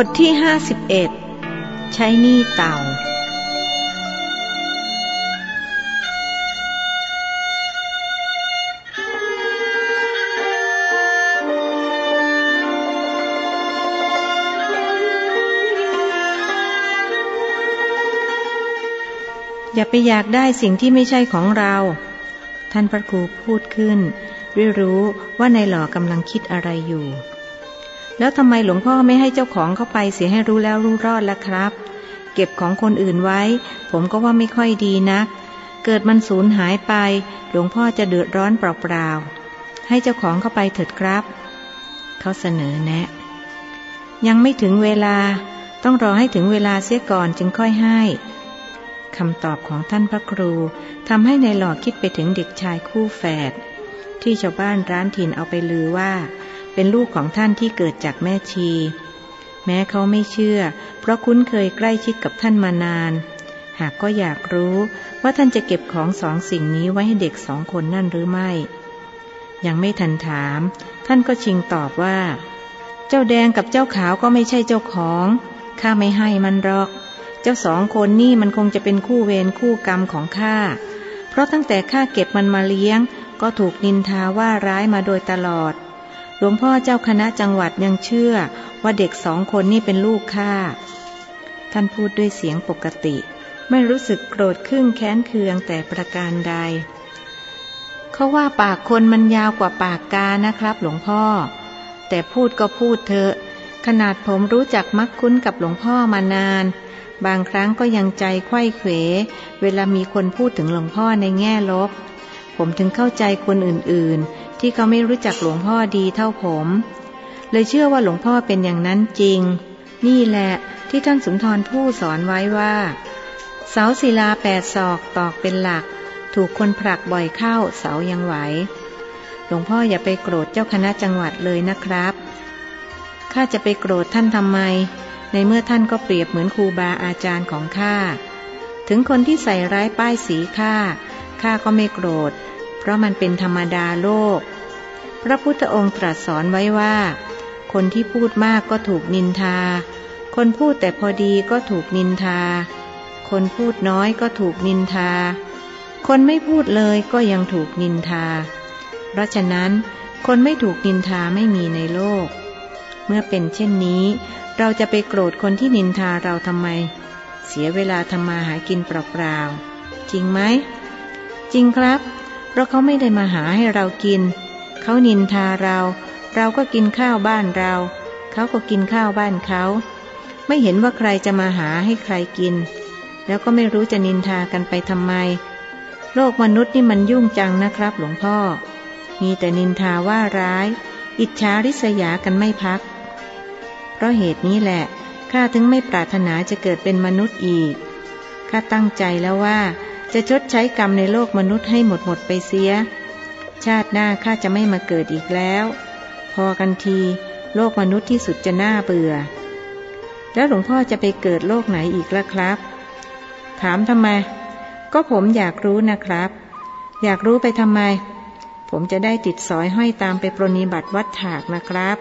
บทที่51ใช้หนี้เต่า อย่าไปอยากได้สิ่งที่ไม่ใช่ของเรา ท่านพระครูพูดขึ้น ด้วยรู้ว่าในหล่อกำลังคิดอะไรอยู่ แล้วทำไมหลวงพ่อไม่ให้เจ้าของเข้าไปเสียให้รู้แล้วรู้รอดล่ะครับ เก็บของคนอื่นไว้ ผมก็ว่าไม่ค่อยดีนัก เกิดมันสูญหายไป หลวงพ่อจะเดือดร้อนเปล่าๆให้เจ้าของเข้าไปเถิดครับ เขาเสนอแนะ ยังไม่ถึงเวลา ต้องรอให้ถึงเวลาเสียก่อนจึงค่อยให้คำตอบของท่านพระครูทำให้ในหล่อคิดไปถึงเด็กชายคู่แฝดที่ชาวบ้านร้านถิ่นเอาไปลือว่า เป็นลูกของท่านที่เกิดจากแม่ชี แม้เขาไม่เชื่อ เพราะคุ้นเคยใกล้ชิดกับท่านมานาน หากก็อยากรู้ว่าท่านจะเก็บของสองสิ่งนี้ไว้ให้เด็กสองคนนั่นหรือไม่ ยังไม่ทันถาม ท่านก็ชิงตอบว่า เจ้าแดงกับเจ้าขาวก็ไม่ใช่เจ้าของข้าไม่ให้มันหรอก เจ้าสองคนนี่มันคงจะเป็นคู่เวรคู่กรรมของข้าเพราะตั้งแต่ข้าเก็บมันมาเลี้ยง ก็ถูกนินทาว่าร้ายมาโดยตลอด หลวงพ่อเจ้าคณะจังหวัดยังเชื่อว่าเด็กสองคนนี่เป็นลูกข้าท่านพูดด้วยเสียงปกติ ไม่รู้สึกโกรธขึ้นแค้นเคืองแต่ประการใด เขาว่าปากคนมันยาวกว่าปากกานะครับ หลวงพ่อ แต่พูดก็พูดเถอะ ขนาดผมรู้จักมักคุ้นกับหลวงพ่อมานาน บางครั้งก็ยังใจไข้เขว เวลามีคนพูดถึงหลวงพ่อในแง่ลบ ผมถึงเข้าใจคนอื่นๆ ที่เขาไม่รู้จักหลวงพ่อดีเท่าผม เลยเชื่อว่าหลวงพ่อเป็นอย่างนั้นจริง นี่แหละที่ท่านสุนทรผู้สอนไว้ว่า เสาศิลาแปดศอกตอกเป็นหลัก ถูกคนผลักบ่อยเข้าเสายังไหว หลวงพ่ออย่าไปโกรธเจ้าคณะจังหวัดเลยนะครับข้าจะไปโกรธท่านทำไม ในเมื่อท่านก็เปรียบเหมือนครูบาอาจารย์ของข้าถึงคนที่ใส่ร้ายป้ายสีข้าข้าก็ไม่โกรธ ราะมันเป็นธรรมดาโลก พระพุทธองค์ตรัสสอนไว้ว่า คนที่พูดมากก็ถูกนินทา คนพูดแต่พอดีก็ถูกนินทา คนพูดน้อยก็ถูกนินทา คนไม่พูดเลยก็ยังถูกนินทา เพราะฉะนั้น คนไม่ถูกนินทาไม่มีในโลก เมื่อเป็นเช่นนี้ เราจะไปโกรธคนที่นินทาเราทำไม เสียเวลาทำมาหากินเปล่าๆจริงไหม จริงครับ เพราะเขาไม่ได้มาหาให้เรากิน เขานินทาเรา เราก็กินข้าวบ้านเรา เขาก็กินข้าวบ้านเขา ไม่เห็นว่าใครจะมาหาให้ใครกิน แล้วก็ไม่รู้จะนินทากันไปทำไม โลกมนุษย์นี่มันยุ่งจังนะครับ หลวงพ่อ มีแต่นินทาว่าร้าย อิจฉาริษยากันไม่พัก เพราะเหตุนี้แหละข้าถึงไม่ปรารถนาจะเกิดเป็นมนุษย์อีกข้าตั้งใจแล้วว่า จะชดใช้กรรมในโลกมนุษย์ให้หมดหมดไปเสีย ชาติหน้าข้าจะไม่มาเกิดอีกแล้ว พอกันที โลกมนุษย์ที่สุดจะน่าเบื่อ แล้วหลวงพ่อจะไปเกิดโลกไหนอีกล่ะครับ ถามทำไม ก็ผมอยากรู้นะครับ อยากรู้ไปทำไม ผมจะได้ติดสอยห้อยตามไปปรนิบัติวัดถากนะครับ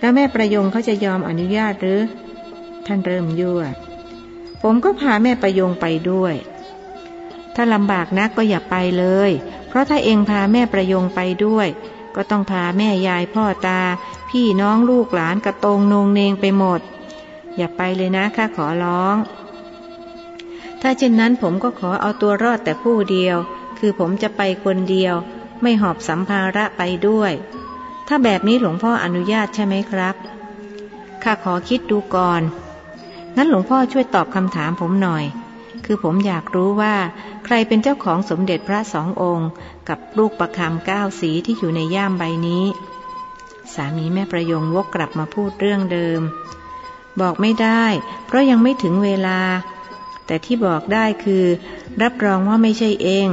แล้วแม่ประยงเขาจะยอมอนุญาตหรือ ท่านเริ่มยั่ว ผมก็พาแม่ประยงไปด้วย ถ้าลำบากนักก็อย่าไปเลย เพราะถ้าเองพาแม่ประยงไปด้วย ก็ต้องพาแม่ยายพ่อตา พี่น้องลูกหลานกระตงนงเนงไปหมด อย่าไปเลยนะข้าขอร้อง ถ้าเช่นนั้นผมก็ขอเอาตัวรอดแต่ผู้เดียว คือผมจะไปคนเดียว ไม่หอบสัมภาระไปด้วย ถ้าแบบนี้หลวงพ่ออนุญาตใช่ไหมครับข้าขอคิดดูก่อนงั้นหลวงพ่อช่วยตอบคำถามผมหน่อย คือผมอยากรู้ว่า ใครเป็นเจ้าของสมเด็จพระสององค์ กับลูกประคำเก้าสีที่อยู่ในย่ามใบนี้ สามีแม่ประยงวกกลับมาพูดเรื่องเดิม บอกไม่ได้ เพราะยังไม่ถึงเวลา แต่ที่บอกได้คือ รับรองว่าไม่ใช่เอง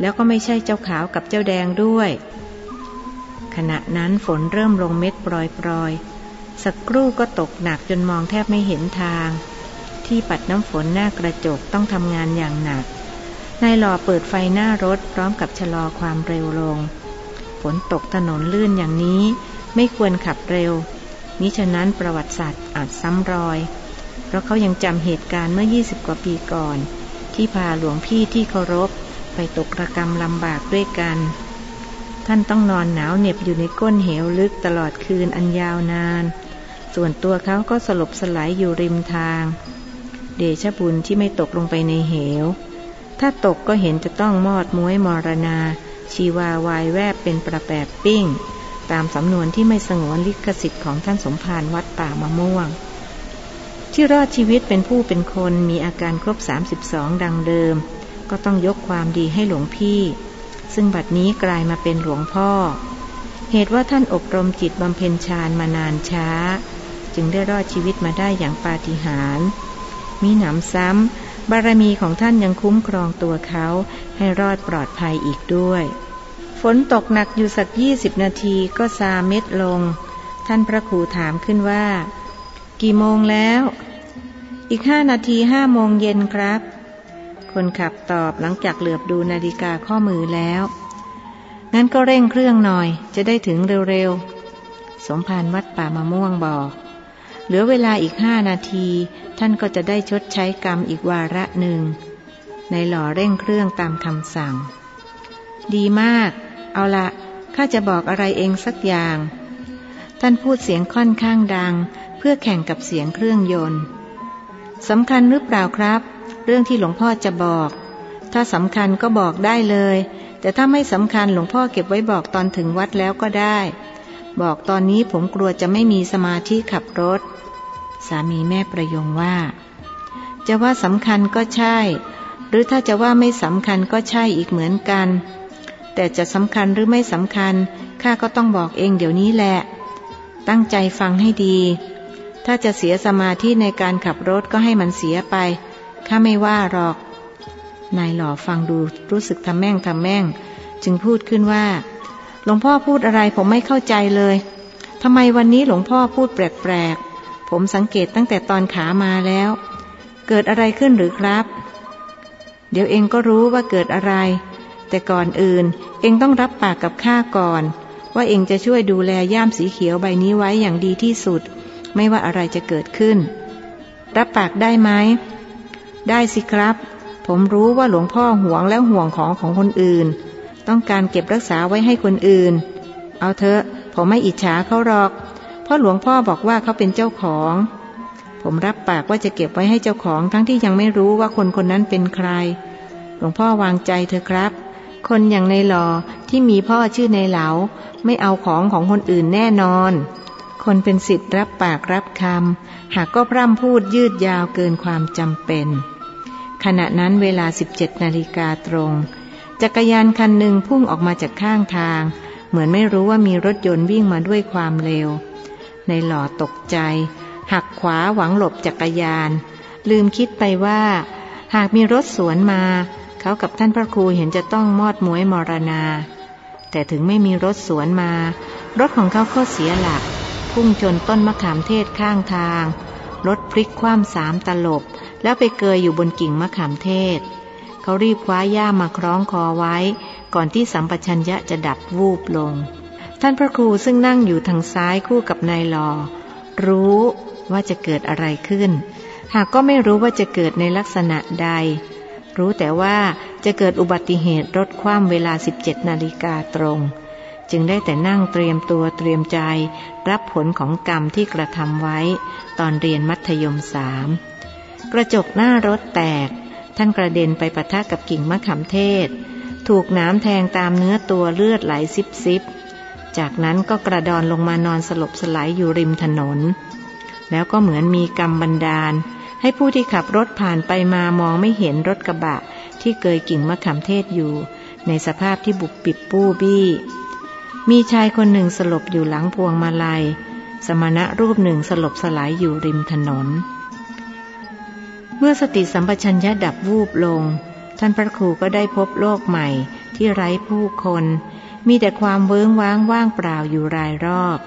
แล้วก็ไม่ใช่เจ้าขาวกับเจ้าแดงด้วย ขณะนั้นฝนเริ่มลงเม็ดปลอยๆสักครู่ก็ตกหนักจนมองแทบไม่เห็นทาง ที่ปัดน้ำฝนหน้ากระจกต้องทำงานอย่างหนัก นายหล่อเปิดไฟหน้ารถพร้อมกับชะลอความเร็วลง ฝนตกถนนลื่นอย่างนี้ ไม่ควรขับเร็วมิฉะนั้นประวัติศาสตร์อาจซ้ำรอย เพราะเขายังจำเหตุการณ์เมื่อ 20 กว่าปีก่อน ที่พาหลวงพี่ที่เคารพ ไปตกระกรรมลำบากด้วยกัน ท่านต้องนอนหนาวเหน็บอยู่ในก้นเหวลึกตลอดคืนอันยาวนาน ส่วนตัวเขาก็สลบสลายอยู่ริมทาง เดชบุญที่ไม่ตกลงไปในเหว ถ้าตกก็เห็นจะต้องมอดม้วยมรณา ชีวาวายแวบเป็นประแปบปิ้ง ตามสำนวนที่ไม่สงวนลิขสิทธิ์ของท่านสมภารวัดป่ามะม่วง ที่รอดชีวิตเป็นผู้เป็นคนมีอาการครบ 32 ดังเดิม ก็ต้องยกความดีให้หลวงพี่ ซึ่งบัดนี้กลายมาเป็นหลวงพ่อ เหตุว่าท่านอบรมจิตบำเพ็ญฌานมานานช้า จึงได้รอดชีวิตมาได้อย่างปาฏิหาริย์ มีหนำซ้ำบารมีของท่านยังคุ้มครองตัวเขาให้รอดปลอดภัยอีกด้วย ฝนตกหนักอยู่สักยี่สิบนาทีก็ซาเม็ดลง ท่านพระครูถามขึ้นว่า กี่โมงแล้ว อีกห้านาทีห้าโมงเย็นครับ คนขับตอบหลังจากเหลือบดูนาฬิกาข้อมือแล้ว งั้นก็เร่งเครื่องหน่อยจะได้ถึงเร็วๆ สมภารวัดป่ามะม่วงบอก เหลือเวลาอีกห้านาที ท่านก็จะได้ชดใช้กรรมอีกวาระหนึ่ง ในหล่อเร่งเครื่องตามคำสั่ง ดีมาก เอาละข้าจะบอกอะไรเองสักอย่าง ท่านพูดเสียงค่อนข้างดัง เพื่อแข่งกับเสียงเครื่องยนต์สำคัญหรือเปล่าครับ เรื่องที่หลวงพ่อจะบอก ถ้าสำคัญก็บอกได้เลย แต่ถ้าไม่สำคัญหลวงพ่อเก็บไว้บอกตอนถึงวัดแล้วก็ได้ บอกตอนนี้ผมกลัวจะไม่มีสมาธิขับรถ สามีแม่ประยงว่า จะว่าสำคัญก็ใช่ หรือถ้าจะว่าไม่สำคัญก็ใช่อีกเหมือนกัน แต่จะสำคัญหรือไม่สำคัญข้าก็ต้องบอกเองเดี๋ยวนี้แหละ ตั้งใจฟังให้ดี ถ้าจะเสียสมาธิในการขับรถก็ให้มันเสียไปข้าไม่ว่าหรอก นายหล่อฟังดูรู้สึกทำแม่งทำแม่ง จึงพูดขึ้นว่า หลวงพ่อพูดอะไรผมไม่เข้าใจเลยทำไมวันนี้หลวงพ่อพูดแปลกๆ ผมสังเกตตั้งแต่ตอนขามาแล้ว เกิดอะไรขึ้นหรือครับ เดี๋ยวเองก็รู้ว่าเกิดอะไร แต่ก่อนอื่น เองต้องรับปากกับข้าก่อน ว่าเองจะช่วยดูแลย่ามสีเขียวใบนี้ไว้อย่างดีที่สุด ไม่ว่าอะไรจะเกิดขึ้น รับปากได้ไหม ได้สิครับ ผมรู้ว่าหลวงพ่อห่วงแล้วห่วงของของคนอื่น ต้องการเก็บรักษาไว้ให้คนอื่น เอาเถอะ ผมไม่อิจฉาเขาหรอก เพราะหลวงพ่อบอกว่าเขาเป็นเจ้าของ ผมรับปากว่าจะเก็บไว้ให้เจ้าของ ทั้งที่ยังไม่รู้ว่าคนคนนั้นเป็นใคร หลวงพ่อวางใจเถอะครับ คนอย่างในหลอที่มีพ่อชื่อในเหลา ไม่เอาของของคนอื่นแน่นอน คนเป็นสิทธิ์รับปากรับคำหากก็พร่ำพูดยืดยาวเกินความจำเป็นขณะนั้นเวลา 17 นาฬิกาตรง จักรยานคันหนึ่งพุ่งออกมาจากข้างทาง เหมือนไม่รู้ว่ามีรถยนต์วิ่งมาด้วยความเร็ว ในหล่อตกใจ หักขวาหวังหลบจักรยาน ลืมคิดไปว่า หากมีรถสวนมา เขากับท่านพระครูเห็นจะต้องมอดมวยมรณา แต่ถึงไม่มีรถสวนมา รถของเขาก็เสียหลัก พุ่งชนต้นมะขามเทศข้างทาง รถพลิกคว่ำสามตลบ แล้วไปเกยอยู่บนกิ่งมะขามเทศ เขารีบคว้าย่ามาคล้องคอไว้ ก่อนที่สัมปชัญญะจะดับวูบลง ท่านพระครูซึ่งนั่งอยู่ทางซ้ายคู่กับนายลอรู้ว่าจะเกิดอะไรขึ้น หากก็ไม่รู้ว่าจะเกิดในลักษณะใด รู้แต่ว่าจะเกิดอุบัติเหตุรถคว่ำเวลา 17 นาฬิกาตรง จึงได้แต่นั่งเตรียมตัวเตรียมใจ รับผลของกรรมที่กระทำไว้ ตอนเรียนมัธยมสามกระจกหน้ารถแตก ท่านกระเด็นไปปะทะกับกิ่งมะขามเทศ ถูกน้ำแทงตามเนื้อตัวเลือดไหลซิบซิบจากนั้นก็กระดอนลงมานอนสลบสลายอยู่ริมถนน แล้วก็เหมือนมีกรรมบันดาล ให้ผู้ที่ขับรถผ่านไปมามองไม่เห็นรถกระบะ ที่เกยกิ่งมะขามเทศอยู่ ในสภาพที่บุบปิบปู้บี้ มีชายคนหนึ่งสลบอยู่หลังพวงมาลัย สมณะรูปหนึ่งสลบสลายอยู่ริมถนน เมื่อสติสัมปชัญญะดับวูบลง ท่านพระครูก็ได้พบโลกใหม่ที่ไร้ผู้คน มีแต่ความเวิ้งว้างว่างเปล่าอยู่รายรอบ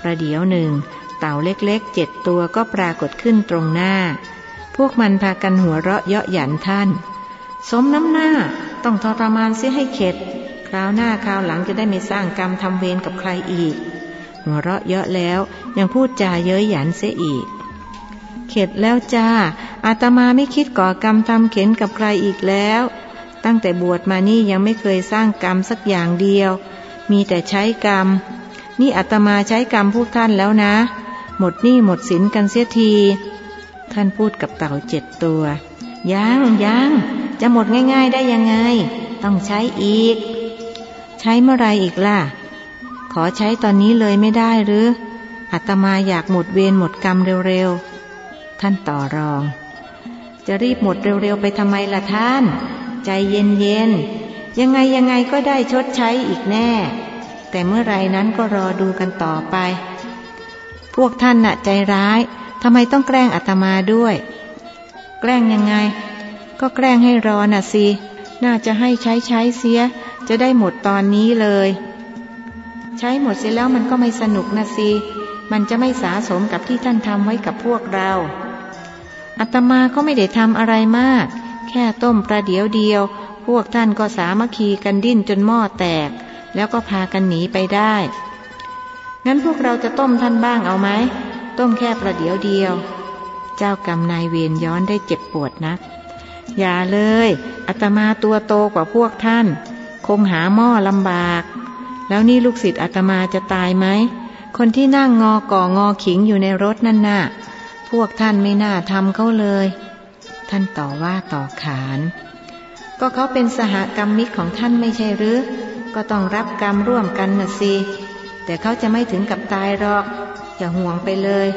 ประเดี๋ยวหนึ่ง เต่าเล็กๆเจ็ดตัวก็ปรากฏขึ้นตรงหน้า พวกมันพากันหัวเราะเยาะหยันท่าน สมน้ำหน้าต้องทรมานเสียให้เข็ด คราวหน้าคราวหลังจะได้ไม่สร้างกรรมทำเวรกับใครอีก หัวเราะเยาะแล้วยังพูดจาเย้ยหยันเสียอีก เข็ดแล้วจ้า อาตมาไม่คิดก่อกรรมทำเข็นกับใครอีกแล้ว ตั้งแต่บวชมานี่ยังไม่เคยสร้างกรรมสักอย่างเดียว มีแต่ใช้กรรม นี่อาตมาใช้กรรมพวกท่านแล้วนะ หมดหนี้หมดสินกันเสียที ท่านพูดกับเต่าเจ็ดตัว ยังยังจะหมดง่าย ๆได้ยังไง ต้องใช้อีก ใช้เมื่อไรอีกล่ะ ขอใช้ตอนนี้เลยไม่ได้หรืออาตมาอยากหมดเวรหมดกรรมเร็วๆ ท่านต่อรอง จะรีบหมดเร็วๆไปทำไมล่ะท่าน ใจเย็นๆ ยังไงยังไงก็ได้ชดใช้อีกแน่ แต่เมื่อไรนั้นก็รอดูกันต่อไป พวกท่านน่ะใจร้ายทำไมต้องแกล้งอาตมาด้วย แกล้งยังไง ก็แกล้งให้รอน่ะสิ น่าจะให้ใช้ใช้เสีย จะได้หมดตอนนี้เลย ใช้หมดเสียแล้วมันก็ไม่สนุกนะสิ มันจะไม่สาสมกับที่ท่านทำไว้กับพวกเรา อาตมาก็ไม่ได้ทำอะไรมาก แค่ต้มประเดี๋ยวเดียว พวกท่านก็สามัคคีกันดิ้นจนหม้อแตก แล้วก็พากันหนีไปได้ งั้นพวกเราจะต้มท่านบ้างเอาไหม ต้มแค่ประเดี๋ยวเดียว เจ้ากรรมนายเวรย้อนได้เจ็บปวดนัก อย่าเลยอาตมาตัวโตกว่าพวกท่าน คงหาหม้อลำบาก แล้วนี่ลูกศิษย์อาตมาจะตายไหม คนที่นั่งงอก่องอขิงอยู่ในรถนั่นน่ะ พวกท่านไม่น่าทำเขาเลย ท่านต่อว่าต่อขาน ก็เขาเป็นสหกรรมมิตรของท่านไม่ใช่หรือ ก็ต้องรับกรรมร่วมกันน่ะสิ แต่เขาจะไม่ถึงกับตายหรอก อย่าห่วงไปเลย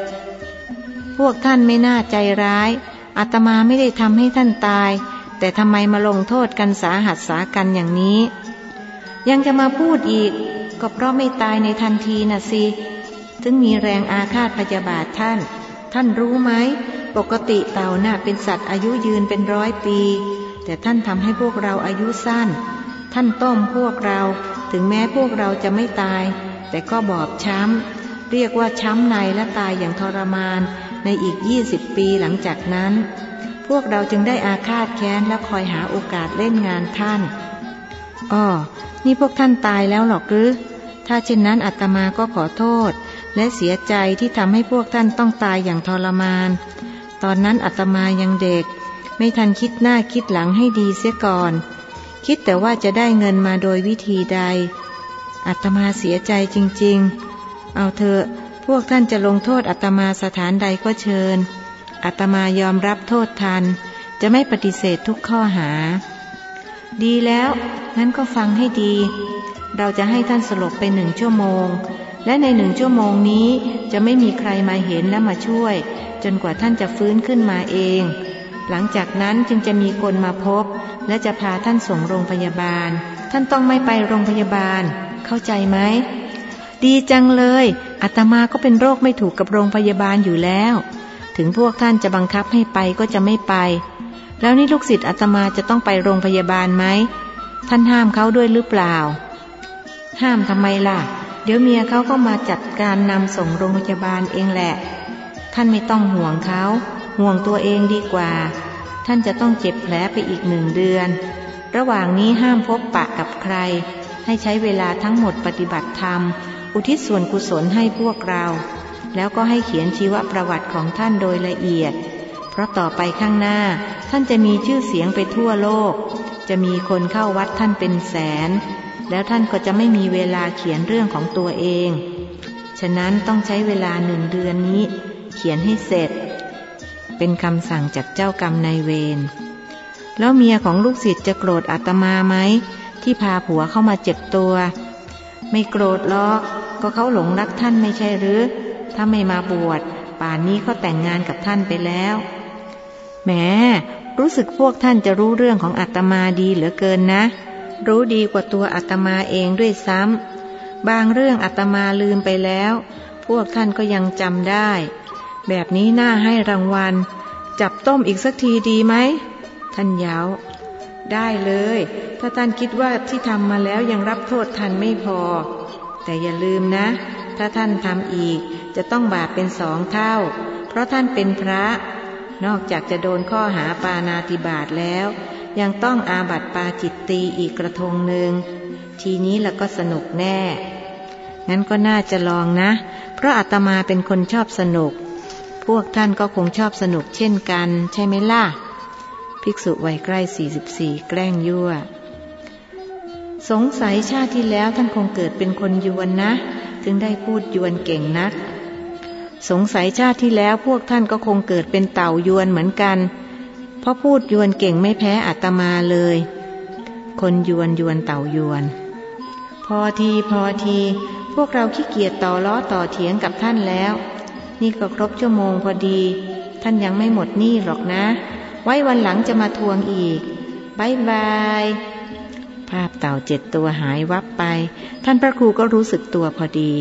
พวกท่านไม่น่าใจร้ายอาตมาไม่ได้ทำให้ท่านตาย แต่ทำไมมาลงโทษกันสาหัสสากันอย่างนี้ ยังจะมาพูดอีก ก็เพราะไม่ตายในทันทีน่ะสิ ถึงมีแรงอาฆาตพยาบาทท่าน ท่านรู้ไหม ปกติเต่าน่ะเป็นสัตว์อายุยืนเป็นร้อยปี แต่ท่านทำให้พวกเราอายุสั้น ท่านต้มพวกเรา ถึงแม้พวกเราจะไม่ตาย แต่ก็บอบช้ำ เรียกว่าช้ำในและตายอย่างทรมาน ในอีกยี่สิบปีหลังจากนั้น พวกเราจึงได้อาฆาตแค้นและคอยหาโอกาสเล่นงานท่านอ้อนี่พวกท่านตายแล้วหรอกหรือ ถ้าเช่นนั้นอาตมาก็ขอโทษ และเสียใจที่ทำให้พวกท่านต้องตายอย่างทรมาน ตอนนั้นอาตมายังเด็ก ไม่ทันคิดหน้าคิดหลังให้ดีเสียก่อน คิดแต่ว่าจะได้เงินมาโดยวิธีใดอาตมาเสียใจจริงๆ เอาเถอะพวกท่านจะลงโทษอาตมาสถานใดก็เชิญอาตมายอมรับโทษทัน จะไม่ปฏิเสธทุกข้อหา ดีแล้วงั้นก็ฟังให้ดี เราจะให้ท่านสลบไปหนึ่งชั่วโมง และในหนึ่งชั่วโมงนี้จะไม่มีใครมาเห็นและมาช่วย จนกว่าท่านจะฟื้นขึ้นมาเอง หลังจากนั้นจึงจะมีคนมาพบ และจะพาท่านส่งโรงพยาบาล ท่านต้องไม่ไปโรงพยาบาล เข้าใจไหม ดีจังเลยอาตมาก็เป็นโรคไม่ถูกกับโรงพยาบาลอยู่แล้ว ถึงพวกท่านจะบังคับให้ไปก็จะไม่ไป แล้วนี่ลูกศิษย์อาตมาจะต้องไปโรงพยาบาลไหม ท่านห้ามเขาด้วยหรือเปล่า ห้ามทำไมล่ะ เดี๋ยวเมียเขาก็มาจัดการนำส่งโรงพยาบาลเองแหละ ท่านไม่ต้องห่วงเขาห่วงตัวเองดีกว่า ท่านจะต้องเจ็บแผลไปอีกหนึ่งเดือน ระหว่างนี้ห้ามพบปะกับใคร ให้ใช้เวลาทั้งหมดปฏิบัติธรรม อุทิศส่วนกุศลให้พวกเรา แล้วก็ให้เขียนชีวประวัติของท่านโดยละเอียด เพราะต่อไปข้างหน้า ท่านจะมีชื่อเสียงไปทั่วโลก จะมีคนเข้าวัดท่านเป็นแสน แล้วท่านก็จะไม่มีเวลาเขียนเรื่องของตัวเอง ฉะนั้นต้องใช้เวลาหนึ่งเดือนนี้ เขียนให้เสร็จ เป็นคำสั่งจากเจ้ากรรมนายเวร แล้วเมียของลูกศิษย์จะโกรธอาตมาไหม ที่พาผัวเข้ามาเจ็บตัว ไม่โกรธหรอก ก็เขาหลงรักท่านไม่ใช่หรือ ถ้าไม่มาบวช ป่านนี้เขาแต่งงานกับท่านไปแล้ว แหม รู้สึกพวกท่านจะรู้เรื่องของอาตมาดีเหลือเกินนะ รู้ดีกว่าตัวอาตมาเองด้วยซ้ำบางเรื่องอาตมาลืมไปแล้ว พวกท่านก็ยังจำได้ แบบนี้น่าให้รางวัล จับต้มอีกสักทีดีไหม ท่านย้าได้เลย ถ้าท่านคิดว่าที่ทำมาแล้วยังรับโทษทันไม่พอ แต่อย่าลืมนะ ถ้าท่านทำอีกจะต้องบาปเป็นสองเท่า เพราะท่านเป็นพระ นอกจากจะโดนข้อหาปานาติบาตแล้ว ยังต้องอาบัติปาจิตตีอีกกระทงหนึ่ง ทีนี้ละก็สนุกแน่ งั้นก็น่าจะลองนะ เพราะอาตมาเป็นคนชอบสนุก พวกท่านก็คงชอบสนุกเช่นกัน ใช่ไหมล่ะ ภิกษุวัยใกล้ 44 แกล้งยั่ว สงสัยชาติที่แล้วท่านคงเกิดเป็นคนยวนนะ ถึงได้พูดยวนเก่งนัก สงสัยชาติที่แล้วพวกท่านก็คงเกิดเป็นเต่ายวนเหมือนกัน เพราะพูดยวนเก่งไม่แพ้อาตมาเลย คนยวนยวนเต่ายวน พอทีพอที พวกเราขี้เกียจต่อล้อต่อเถียงกับท่านแล้ว นี่ก็ครบชั่วโมงพอดี ท่านยังไม่หมดหนี้หรอกนะ ไว้วันหลังจะมาทวงอีกบายบายภาพเต่าเจ็ดตัวหายวับไป ท่านพระครูก็รู้สึกตัวพอดี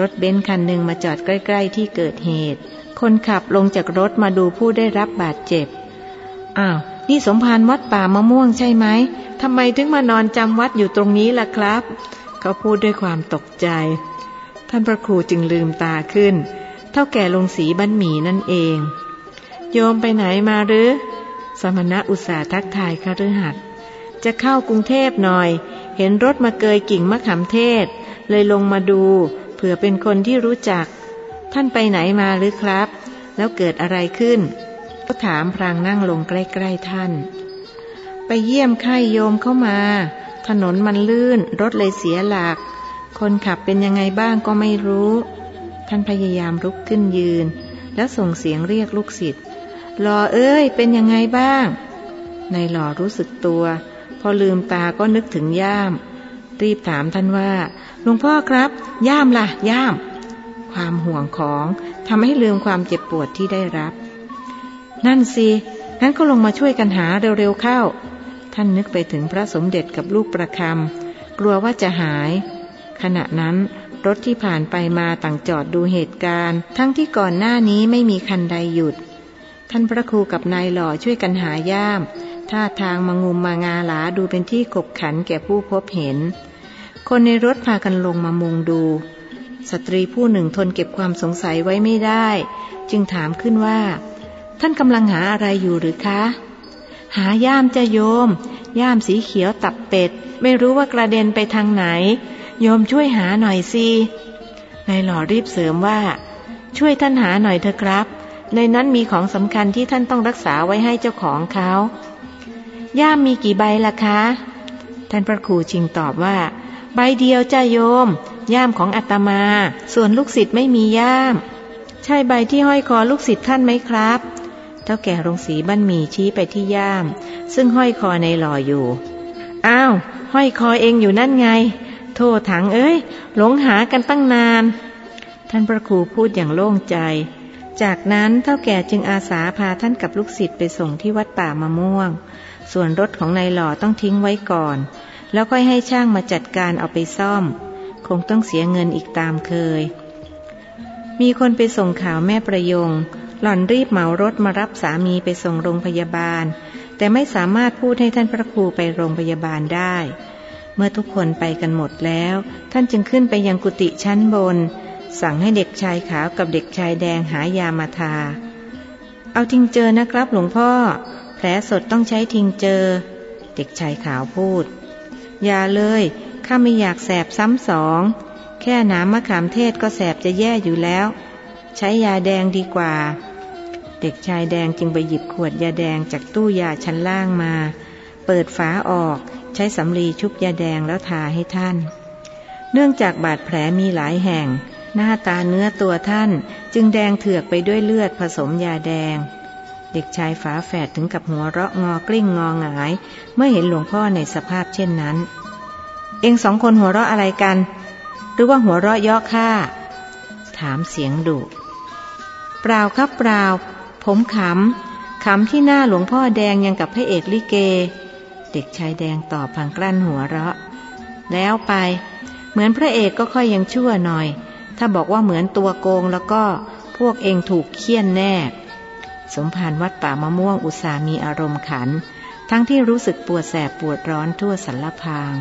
รถเบนซ์คันหนึ่งมาจอดใกล้ ๆ ที่เกิดเหตุ คนขับลงจากรถมาดูผู้ได้รับบาดเจ็บ อ้าว นี่สมภารวัดป่ามะม่วงใช่ไหมทำไมถึงมานอนจำวัดอยู่ตรงนี้ล่ะครับ เขาพูดด้วยความตกใจ ท่านพระครูจึงลืมตาขึ้น เท่าแก่ลงสีบันหมีนั่นเอง โยมไปไหนมาหรือ สมณะอุตสาทักทายคฤหัสถ์จะเข้ากรุงเทพหน่อย เห็นรถมาเกยกิ่งมะขามเทศ เลยลงมาดู เผื่อเป็นคนที่รู้จัก ท่านไปไหนมาหรือครับ แล้วเกิดอะไรขึ้น ก็ถามพรางนั่งลงใกล้ๆท่าน ไปเยี่ยมไข้โยมเข้ามา ถนนมันลื่น รถเลยเสียหลัก คนขับเป็นยังไงบ้างก็ไม่รู้ ท่านพยายามลุกขึ้นยืน แล้วส่งเสียงเรียกลูกศิษย์หล่อเอ้ย เป็นยังไงบ้าง ในหล่อรู้สึกตัว พอลืมตาก็นึกถึงย่าม รีบถามท่านว่าหลวงพ่อครับ ย่ามล่ะ ย่าม ความห่วงของทำให้ลืมความเจ็บปวดที่ได้รับ นั่นสิงั้นก็ลงมาช่วยกันหาเร็วๆเข้า ท่านนึกไปถึงพระสมเด็จกับลูกประคำกลัวว่าจะหาย ขณะนั้นรถที่ผ่านไปมาต่างจอดดูเหตุการณ์ ทั้งที่ก่อนหน้านี้ไม่มีคันใดหยุด ท่านพระครูกับนายหล่อช่วยกันหาย่าม ท่าทางมางุมมางาหลาดูเป็นที่ขบขันแก่ผู้พบเห็น คนในรถพากันลงมามุงดู สตรีผู้หนึ่งทนเก็บความสงสัยไว้ไม่ได้ จึงถามขึ้นว่า ท่านกำลังหาอะไรอยู่หรือคะ หาย่ามจะโยม ย่ามสีเขียวตับเป็ด ไม่รู้ว่ากระเด็นไปทางไหน โยมช่วยหาหน่อยสินายหล่อรีบเสริมว่า ช่วยท่านหาหน่อยเถอะครับ ในนั้นมีของสำคัญที่ท่านต้องรักษาไว้ให้เจ้าของเขาย่ามมีกี่ใบล่ะคะ ท่านพระครูชิงตอบว่า ใบเดียวจ้าโยม ย่ามของอาตมา ส่วนลูกศิษย์ไม่มีย่าม ใช่ใบที่ห้อยคอลูกศิษย์ท่านไหมครับ เท่าแก่โรงสีบ้านมีชี้ไปที่ย่าม ซึ่งห้อยคอในหล่ออยู่ อ้าว ห้อยคอเองอยู่นั่นไง โทษถังเอ้ย หลงหากันตั้งนาน ท่านพระครูพูดอย่างโล่งใจ จากนั้นเท่าแก่จึงอาสาพาท่านกับลูกศิษย์ไปส่งที่วัดป่ามะม่วง ส่วนรถของนายหล่อต้องทิ้งไว้ก่อน แล้วค่อยให้ช่างมาจัดการเอาไปซ่อม คงต้องเสียเงินอีกตามเคยมีคนไปส่งข่าวแม่ประยง หล่อนรีบเหมารถมารับสามีไปส่งโรงพยาบาล แต่ไม่สามารถพูดให้ท่านพระครูไปโรงพยาบาลได้ เมื่อทุกคนไปกันหมดแล้ว ท่านจึงขึ้นไปยังกุฏิชั้นบน สั่งให้เด็กชายขาวกับเด็กชายแดงหายามาทา เอาทิงเจอนะครับหลวงพ่อ แผลสดต้องใช้ทิงเจอ เด็กชายขาวพูด อย่าเลยข้าไม่อยากแสบซ้ำสองแค่น้ำมะขามเทศก็แสบจะแย่อยู่แล้ว ใช้ยาแดงดีกว่า เด็กชายแดงจึงไปหยิบขวดยาแดงจากตู้ยาชั้นล่างมา เปิดฝาออกใช้สำลีชุบยาแดงแล้วทาให้ท่าน เนื่องจากบาดแผลมีหลายแห่ง หน้าตาเนื้อตัวท่านจึงแดงเถือกไปด้วยเลือดผสมยาแดง เด็กชายฝาแฝดถึงกับหัวเราะงอกลิ้งงอหงาย เมื่อเห็นหลวงพ่อในสภาพเช่นนั้น เองสองคนหัวเราะอะไรกัน หรือว่าหัวเราะย่อข้าถามเสียงดุเปล่าครับเปล่า ผมขำ ขำที่หน้าหลวงพ่อแดงยังกับพระเอกลิเก เด็กชายแดงตอบพังกลั้นหัวเราะ แล้วไป เหมือนพระเอกก็ค่อยยังชั่วหน่อย ถ้าบอกว่าเหมือนตัวโกงแล้วก็พวกเองถูกเคี่ยนแน่ สมภารวัดป่ามะม่วงอุตสามีอารมณ์ขัน ทั้งที่รู้สึกปวดแสบปวดร้อนทั่วสันลพาง